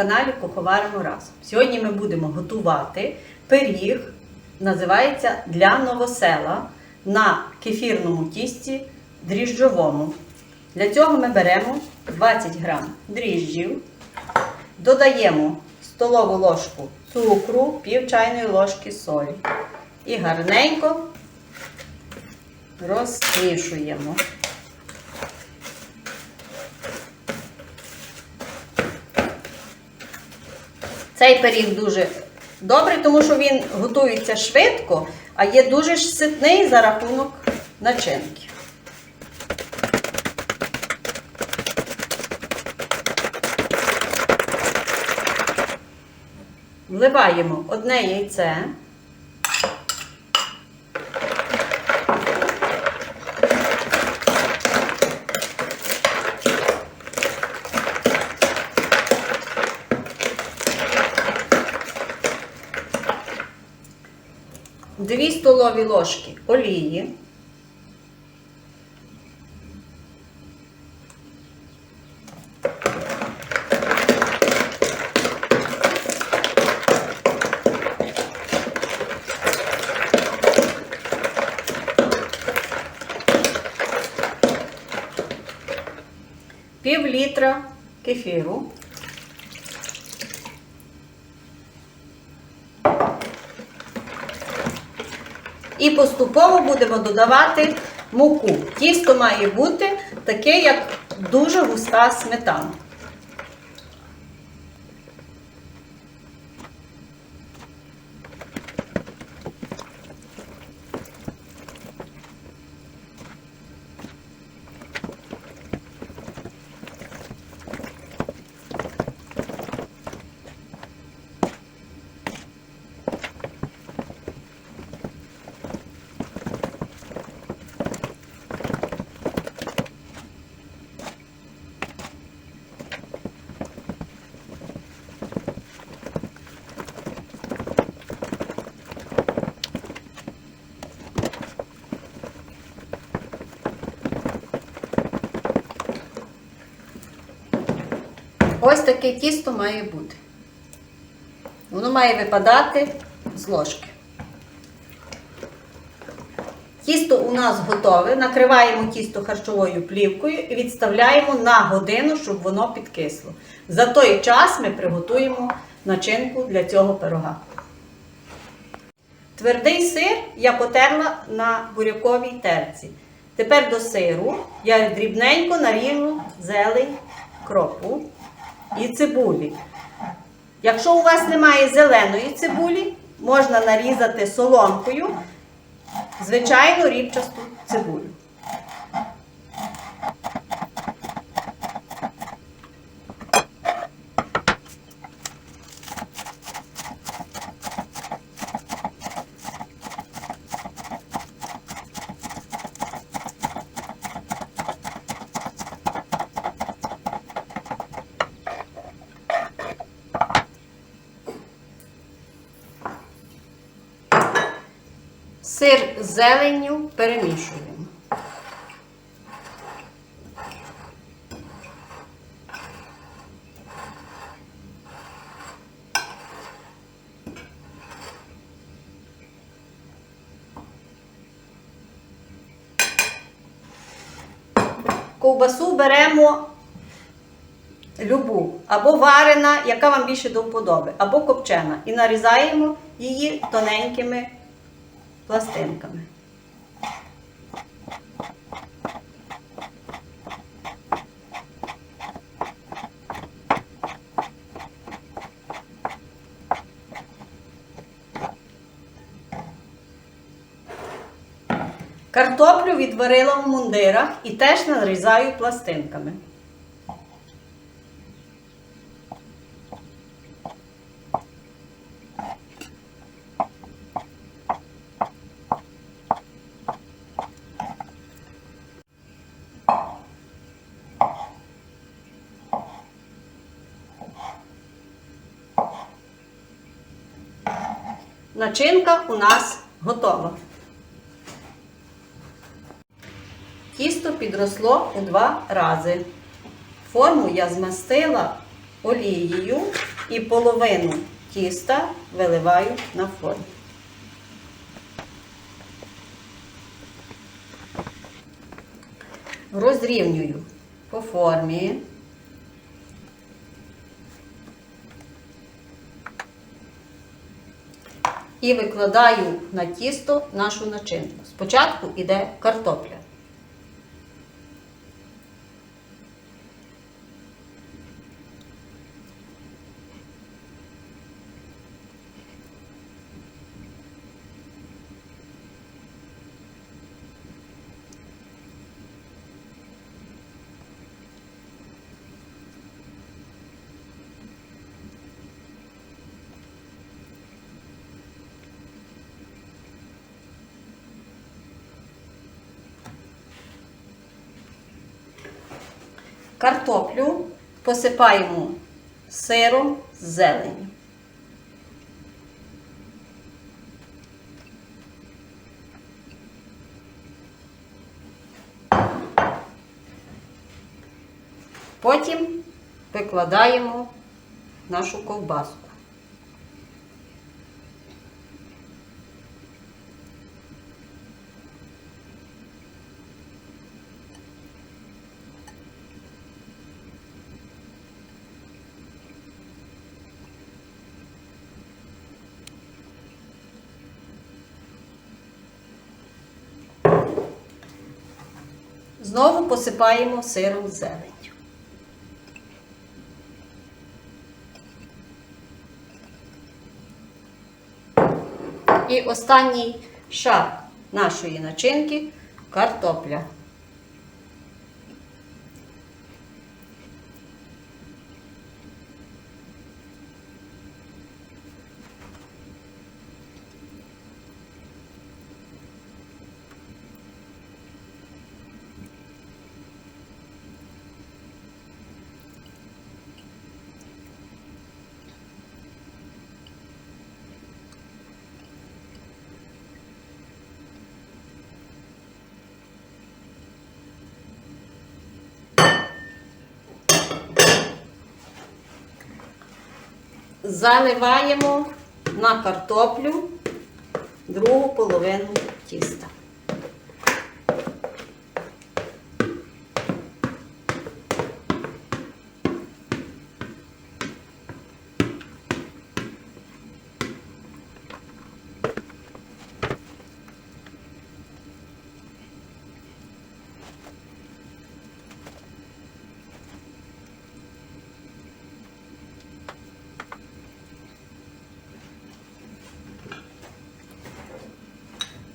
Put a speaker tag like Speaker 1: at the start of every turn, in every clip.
Speaker 1: каналі Куховаримо разом. Сьогодні ми будемо готувати пиріг, називається для новосела на кефірному тісті дріжджовому. Для цього ми беремо 20 грам дріжджів, додаємо столову ложку цукру, пів чайної ложки солі і гарненько розмішуємо. Цей пиріг дуже добрий, тому що він готується швидко, а є дуже ситний за рахунок начинки. Вливаємо одне яйце. Дві столові ложки олії. Пів літра кефіру. І поступово будемо додавати муку. Тісто має бути таке, як дуже густа сметана. Ось таке тісто має бути. Воно має випадати з ложки. Тісто у нас готове. Накриваємо тісто харчовою плівкою і відставляємо на годину, щоб воно підкисло. За той час ми приготуємо начинку для цього пирога. Твердий сир я потерла на буряковій терці. Тепер до сиру я дрібненько наріжу зелень, кропу і цибулі. Якщо у вас немає зеленої цибулі, можна нарізати соломкою звичайну рібчасту цибулю. Сир з зеленню перемішуємо. Ковбасу беремо любу, або варена, яка вам більше до вподоби, або копчена. І нарізаємо її тоненькими пластинками. Картоплю відварила в мундирах і теж нарізаю пластинками. Начинка у нас готова. Тісто підросло у два рази. Форму я змастила олією І половину тіста виливаю на форму. Розрівнюю по формі. І викладаю на тісто нашу начинку. Спочатку йде картопля. Картоплю посипаємо сиром з зелені. Потім викладаємо нашу ковбаску. Знову посипаємо сиром зелень. І останній шар нашої начинки картопля. Заливаємо на картоплю другу половину тіста.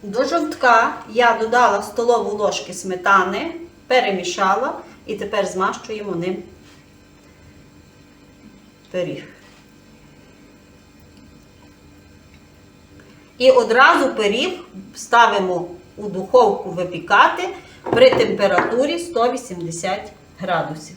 Speaker 1: До жовтка я додала столову ложки сметани, перемішала і тепер змащуємо ним пиріг. І одразу пиріг ставимо у духовку випікати при температурі 180 градусів.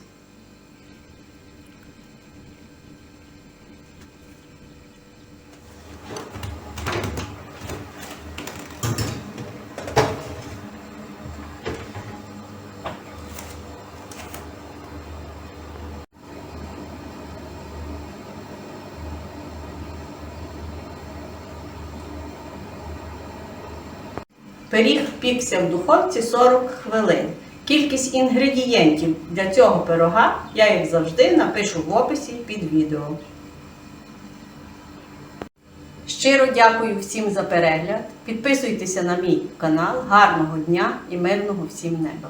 Speaker 1: Пиріг пікся в духовці 40 хвилин. Кількість інгредієнтів для цього пирога я, як завжди, напишу в описі під відео. Щиро дякую всім за перегляд. Підписуйтеся на мій канал. Гарного дня і мирного всім неба!